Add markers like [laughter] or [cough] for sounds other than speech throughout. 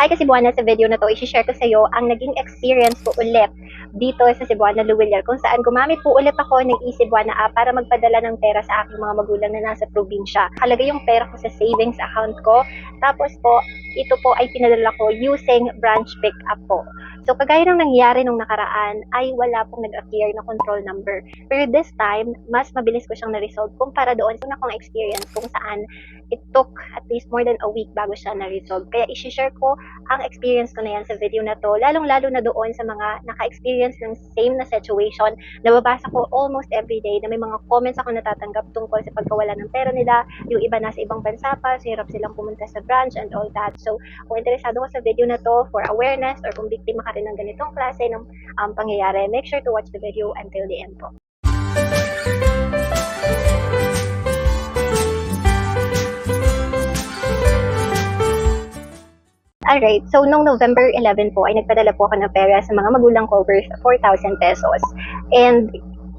Hi kasi Buwana, sa video na to, i-share ko sa iyo ang naging experience ko ulit dito sa Cebuana Luwilier kung saan gumamit po ulit ako ng eCebuana app para magpadala ng pera sa aking mga magulang na nasa probinsya. Halaga yung pera ko sa savings account ko. Tapos po, ito po ay pinadala ko using branch pickup po. So, kagaya ng nangyari nung nakaraan, ay wala pong nag-appear na control number. Pero this time, mas mabilis ko siyang na-resolve kumpara doon sa una experience kung saan it took at least more than a week bago siya na-resolve. Kaya i-share ko ang experience ko na yan sa video na to, lalong-lalo na doon sa mga naka-experience ng same na situation. Nababasa ko almost every day na may mga comments ako natatanggap tungkol sa pagkawala ng pera nila, yung iba nasa ibang bansa pa, so hirap silang pumunta sa branch and all that. So, kung interesado ka sa video na to for awareness or kung biktima ka rin ng ganitong klase ng um, pangyayari, make sure to watch the video until the end po. Alright, so nung November 11 po ay nagpadala po ako ng pera sa mga magulang ko worth 4,000 pesos. And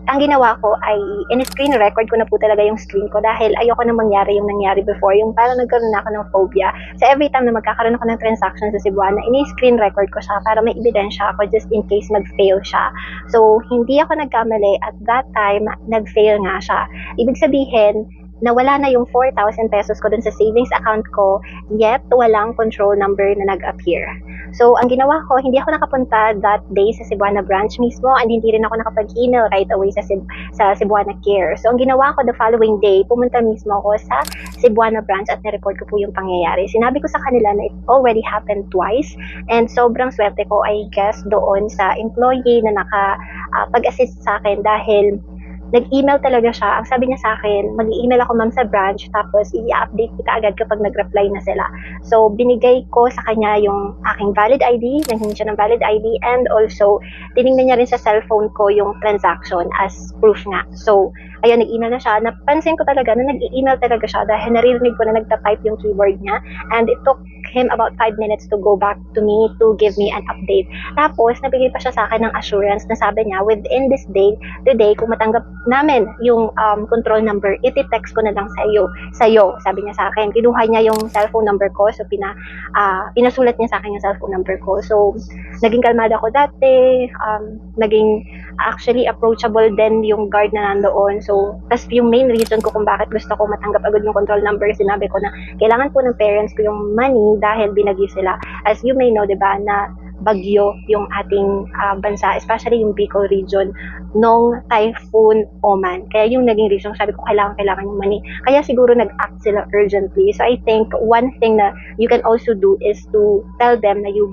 ang ginawa ko ay in-screen record ko na po talaga yung screen ko dahil ayoko nang mangyari yung nangyari before. Yung parang nagkaroon na ako ng phobia. So every time na magkakaroon ako ng transaction sa Cebuana, ini-screen record ko siya para may ebidensya ako just in case mag-fail siya. So hindi ako nagkamali at that time, nag-fail nga siya. Ibig sabihin, nawala na yung 4,000 pesos ko dun sa savings account ko, yet walang control number na nag-appear. So, ang ginawa ko, hindi ako nakapunta that day sa Cebuana branch mismo and hindi rin ako nakapag-email right away sa, Ceb- sa Cebuana Care. So, ang ginawa ko the following day, pumunta mismo ako sa Cebuana branch at na-report ko po yung pangyayari. Sinabi ko sa kanila na it already happened twice and sobrang swerte ko, I guess, doon sa employee na naka-pag-assist sa akin dahil nag-email talaga siya. Ang sabi niya sa akin, mag-email ako ma'am sa branch tapos i-update kita agad kapag nag-reply na sila. So, binigay ko sa kanya yung aking valid ID, nanghingi siya ng valid ID and also, tinignan niya rin sa cellphone ko yung transaction as proof nga. So, ayun, nag-email na siya. Napansin ko talaga na nag-email talaga siya dahil naririnig ko na nagta-type yung keyboard niya and it took him about 5 minutes to go back to me to give me an update. Tapos, nabigay pa siya sa akin ng assurance na sabi niya, within this day, today, kung matanggap namin yung um, control number, iti-text ko na lang sa iyo, sa iyo, sabi niya sa akin. Kinuha niya yung cellphone number ko, so pina, ah, pinasulat niya sa akin yung cellphone number ko. So, naging kalmada ako dati, um, naging actually approachable din yung guard na nandoon. So, tas yung main reason ko kung bakit gusto ko matanggap agad yung control number, sinabi ko na kailangan po ng parents ko yung money dahil binagyo sila. As you may know, di ba, na bagyo yung ating ah, bansa, especially yung Bicol region, nung Typhoon Oman. Kaya yung naging reason, sabi ko, kailangan, kailangan yung money. Kaya siguro nag-act sila urgently. So I think one thing na you can also do is to tell them na you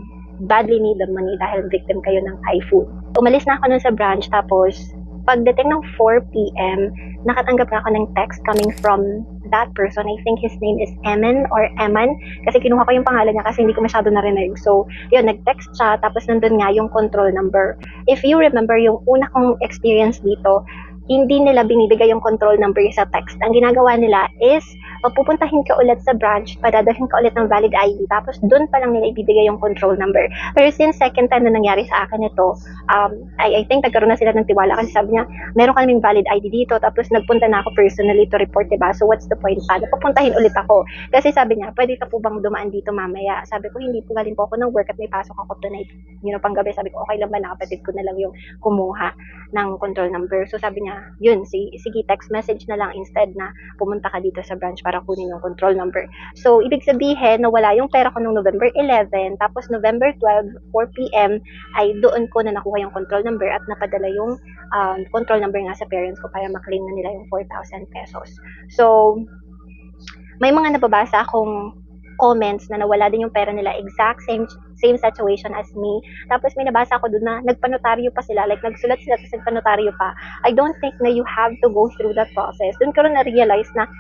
badly need the money dahil victim kayo ng typhoon. Umalis na ako nun sa branch tapos pagdating ng 4 p.m., nakatanggap na ako ng text coming from that person. I think his name is Eman or Eman kasi kinuha ko yung pangalan niya kasi hindi ko masyado narinig. So, yun, nag-text siya tapos nandun nga yung control number. If you remember yung una kong experience dito, hindi nila binibigay yung control number sa text. Ang ginagawa nila is, papupuntahin ka ulit sa branch, padadahin ka ulit ng valid ID, tapos doon pa lang nila ibibigay yung control number. Pero since second time na nangyari sa akin ito, um, I, I think nagkaroon na sila ng tiwala kasi sabi niya, meron kaming valid ID dito, tapos nagpunta na ako personally to report, diba? So what's the point pa? Papuntahin ulit ako. Kasi sabi niya, pwede ka po bang dumaan dito mamaya? Sabi ko, hindi po galing po ako ng work at may pasok ako tonight. You know, panggabi, sabi ko, okay lang ba, nakapatid ko na lang yung kumuha ng control number. So sabi niya, yun, si, sige, text message na lang instead na pumunta ka dito sa branch para kunin yung control number. So, ibig sabihin, nawala yung pera ko noong November 11, tapos November 12, 4 p.m., ay doon ko na nakuha yung control number at napadala yung um, control number nga sa parents ko para maklaim na nila yung 4,000 pesos. So, may mga nababasa akong comments na nawala din yung pera nila exact same same situation as me. Tapos may nabasa ako doon na nagpanotaryo pa sila, like nagsulat sila tapos nagpanotaryo pa. I don't think na you have to go through that process. Doon ko rin na-realize na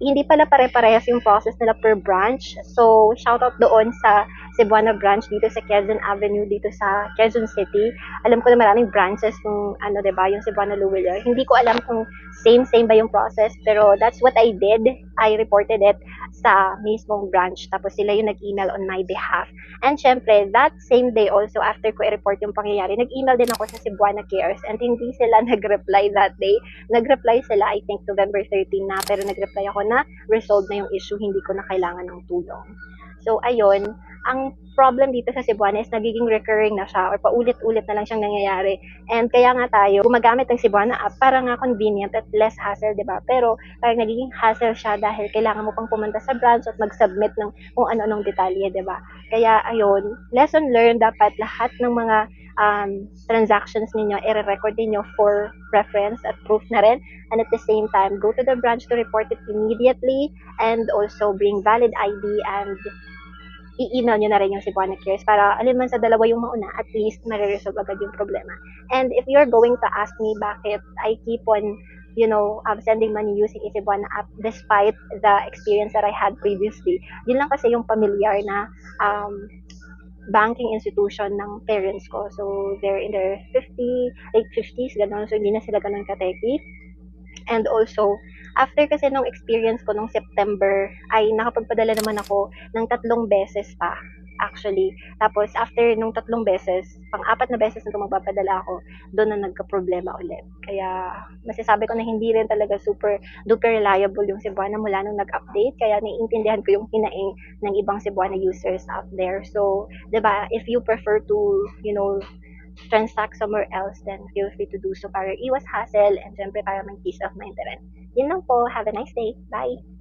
hindi pala pare-parehas yung process nila per branch. So, shout out doon sa Cebuana branch dito sa Quezon Avenue dito sa Quezon City. Alam ko na maraming branches ng ano 'di ba, yung Cebuana Luwilier. Hindi ko alam kung same same ba yung process, pero that's what I did. I reported it sa mismong branch. Tapos sila yung nag-email on my behalf. And syempre, that same day also after ko i-report yung pangyayari, nag-email din ako sa Cebuana Cares and hindi sila [laughs] nag-reply that day. Nag-reply sila I think November 13 na, pero nag-reply ako na resolved na yung issue, hindi ko na kailangan ng tulong. So, ayun, Ang problem dito sa Cebuana is nagiging recurring na siya or paulit-ulit na lang siyang nangyayari. And kaya nga tayo gumagamit ng Cebuana app para nga convenient at less hassle, di ba? Pero parang nagiging hassle siya dahil kailangan mo pang pumunta sa branch at mag-submit ng kung ano-anong detalye, di ba? Kaya ayun, lesson learned dapat lahat ng mga um, transactions ninyo, i-record ninyo for reference at proof na rin. And at the same time, go to the branch to report it immediately and also bring valid ID and i-email nyo na rin yung Cebuana Cares para alin man sa dalawa yung mauna, at least mariresolve agad yung problema. And if you're going to ask me bakit I keep on you know, um, sending money using Cebuana app despite the experience that I had previously. Yun lang kasi yung familiar na um, banking institution ng parents ko. So, they're in their 50, late 50s, gano'n. So, hindi na sila gano'n kateki. And also, after kasi nung experience ko nung September, ay nakapagpadala naman ako ng tatlong beses pa actually. Tapos, after nung tatlong beses, pang-apat na beses na magpapadala ako, doon na nagka-problema ulit. Kaya, masasabi ko na hindi rin talaga super duper reliable yung Cebuana mula nung nag-update. Kaya, naiintindihan ko yung hinaing ng ibang Cebuana users out there. So, ba if you prefer to, you know, transact somewhere else, then feel free to do so para iwas hassle and syempre para may peace of mind rin. Yun know. Have a nice day. Bye!